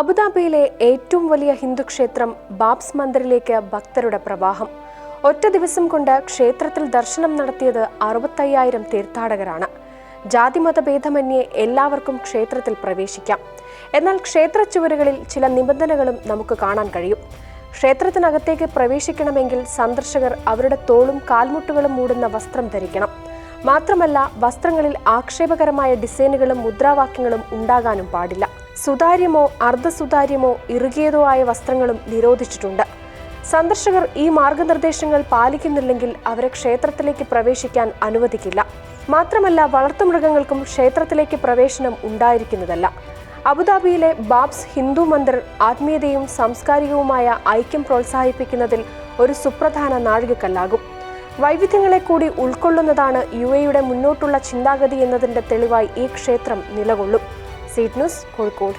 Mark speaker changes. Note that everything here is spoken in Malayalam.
Speaker 1: അബുദാബിയിലെ ഏറ്റവും വലിയ ഹിന്ദു ക്ഷേത്രം ബാബ്സ് മന്ദിറിലേക്ക് ഭക്തരുടെ പ്രവാഹം. ഒറ്റ ദിവസം കൊണ്ട് ക്ഷേത്രത്തിൽ ദർശനം നടത്തിയത് അറുപത്തയ്യായിരം തീർത്ഥാടകരാണ്. ജാതി മതഭേദമന്യേ എല്ലാവർക്കും ക്ഷേത്രത്തിൽ പ്രവേശിക്കാം. എന്നാൽ ക്ഷേത്ര ചുവരുകളിൽ ചില നിബന്ധനകളും നമുക്ക് കാണാൻ കഴിയും. ക്ഷേത്രത്തിനകത്തേക്ക് പ്രവേശിക്കണമെങ്കിൽ സന്ദർശകർ അവരുടെ തോളും കാൽമുട്ടുകളും മൂടുന്ന വസ്ത്രം ധരിക്കണം. മാത്രമല്ല വസ്ത്രങ്ങളിൽ ആക്ഷേപകരമായ ഡിസൈനുകളും മുദ്രാവാക്യങ്ങളും ഉണ്ടാകാനും പാടില്ല. സുതാര്യമോ അർദ്ധസുതാര്യമോ ഇറുകിയതോ ആയ വസ്ത്രങ്ങളും നിരോധിച്ചിട്ടുണ്ട്. സന്ദർശകർ ഈ മാർഗനിർദ്ദേശങ്ങൾ പാലിക്കുന്നില്ലെങ്കിൽ അവരെ ക്ഷേത്രത്തിലേക്ക് പ്രവേശിക്കാൻ അനുവദിക്കില്ല. മാത്രമല്ല വളർത്തുമൃഗങ്ങൾക്കും ക്ഷേത്രത്തിലേക്ക് പ്രവേശനം ഉണ്ടായിരിക്കുന്നതല്ല. അബുദാബിയിലെ ബാബ്സ് ഹിന്ദു മന്ദിർ ആത്മീയതയും സാംസ്കാരികവുമായ ഐക്യം പ്രോത്സാഹിപ്പിക്കുന്നതിൽ ഒരു സുപ്രധാന നാഴികക്കല്ലാകും. വൈവിധ്യങ്ങളെ കൂടി ഉൾക്കൊള്ളുന്നതാണ് യു എയുടെ മുന്നോട്ടുള്ള ചിന്താഗതി എന്നതിന്റെ തെളിവായി ഈ ക്ഷേത്രം നിലകൊള്ളും. Seat news खोड़कोड़